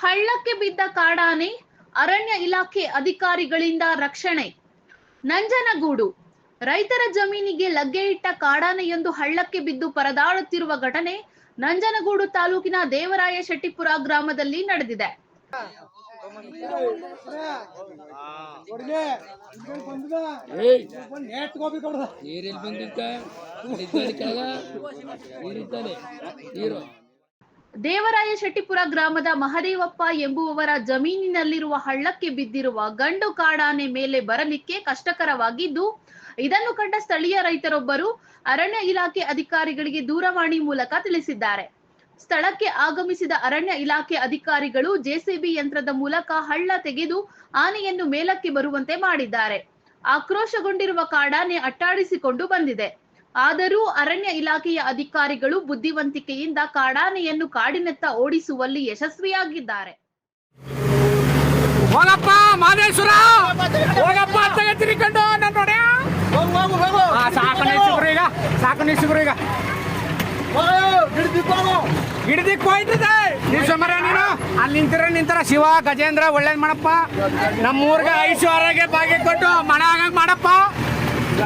ಹಳ್ಳಕ್ಕೆ ಬಿದ್ದ ಕಾಡಾನೆ ಅರಣ್ಯ ಇಲಾಖೆ ಅಧಿಕಾರಿಗಳಿಂದ ರಕ್ಷಣೆ ನಂಜನಗೂಡು ರೈತರ ಜಮೀನಿಗೆ ಲಗ್ಗೆ ಇಟ್ಟ ಕಾಡಾನೆಯೊಂದು ಹಳ್ಳಕ್ಕೆ ಬಿದ್ದು ಪರದಾಡುತ್ತಿರುವ ಘಟನೆ ನಂಜನಗೂಡು ತಾಲೂಕಿನ ದೇವರಾಯ ಶೆಟ್ಟಿಪುರ ಗ್ರಾಮದಲ್ಲಿ ನಡೆದಿದೆ ಬಂದಿದ್ದ ದೇವರಾಯ ಶೆಟ್ಟಿಪುರ ಗ್ರಾಮದ ಮಹದೇವಪ್ಪ ಎಂಬುವವರ ಜಮೀನಿನಲ್ಲಿರುವ ಹಳ್ಳಕ್ಕೆ ಬಿದ್ದಿರುವ ಗಂಡು ಕಾಡಾನೆ ಮೇಲೆ ಬರಲಿಕ್ಕೆ ಕಷ್ಟಕರವಾಗಿದ್ದು, ಇದನ್ನು ಕಂಡ ಸ್ಥಳೀಯ ರೈತರೊಬ್ಬರು ಅರಣ್ಯ ಇಲಾಖೆ ಅಧಿಕಾರಿಗಳಿಗೆ ದೂರವಾಣಿ ಮೂಲಕ ತಿಳಿಸಿದ್ದಾರೆ. ಸ್ಥಳಕ್ಕೆ ಆಗಮಿಸಿದ ಅರಣ್ಯ ಇಲಾಖೆ ಅಧಿಕಾರಿಗಳು ಜೆಸಿಬಿ ಯಂತ್ರದ ಮೂಲಕ ಹಳ್ಳ ತೆಗೆದು ಆನೆಯನ್ನು ಮೇಲಕ್ಕೆ ಬರುವಂತೆ ಮಾಡಿದ್ದಾರೆ. ಆಕ್ರೋಶಗೊಂಡಿರುವ ಕಾಡಾನೆ ಅಟ್ಟಾಡಿಸಿಕೊಂಡು ಬಂದಿದೆ. ಆದರೂ ಅರಣ್ಯ ಇಲಾಖೆಯ ಅಧಿಕಾರಿಗಳು ಬುದ್ಧಿವಂತಿಕೆಯಿಂದ ಕಾಡಾನೆಯನ್ನು ಕಾಡಿನತ್ತ ಓಡಿಸುವಲ್ಲಿ ಯಶಸ್ವಿಯಾಗಿದ್ದಾರೆ. ಹೋಗಪ್ಪ, ಮಾದೇಶ್ವರ! ಹೋಗಪ್ಪ ಅಂತ ತಿರ್ಕೊಂಡು ನನ್ನ ನೋಡ್ಯ ಸಾಕು ನಿಲ್ಸಿಬ್ರು ಈಗ, ಸಾಕು ನಿಲ್ಸಿಬ್ರು ಈಗ. ಹಿಡ್ದಿಕ್ ಹೋಯ್ತದೆ. ನಿಲ್ಸ ಮರ ನೀನು. ಅಲ್ಲಿ ನಿಂತಿರ ನಿಂತರ ಶಿವ, ಗಜೇಂದ್ರ, ಒಳ್ಳೇದ್ ಮಾಡಪ್ಪ. ನಮ್ಮೂರ್ಗ ಐಶ್ವರ್ಯಗೆ ಬಾಗಿ ಕೊಟ್ಟು ಮಣ ಆಗಂಗ್ ಮಾಡಪ್ಪ.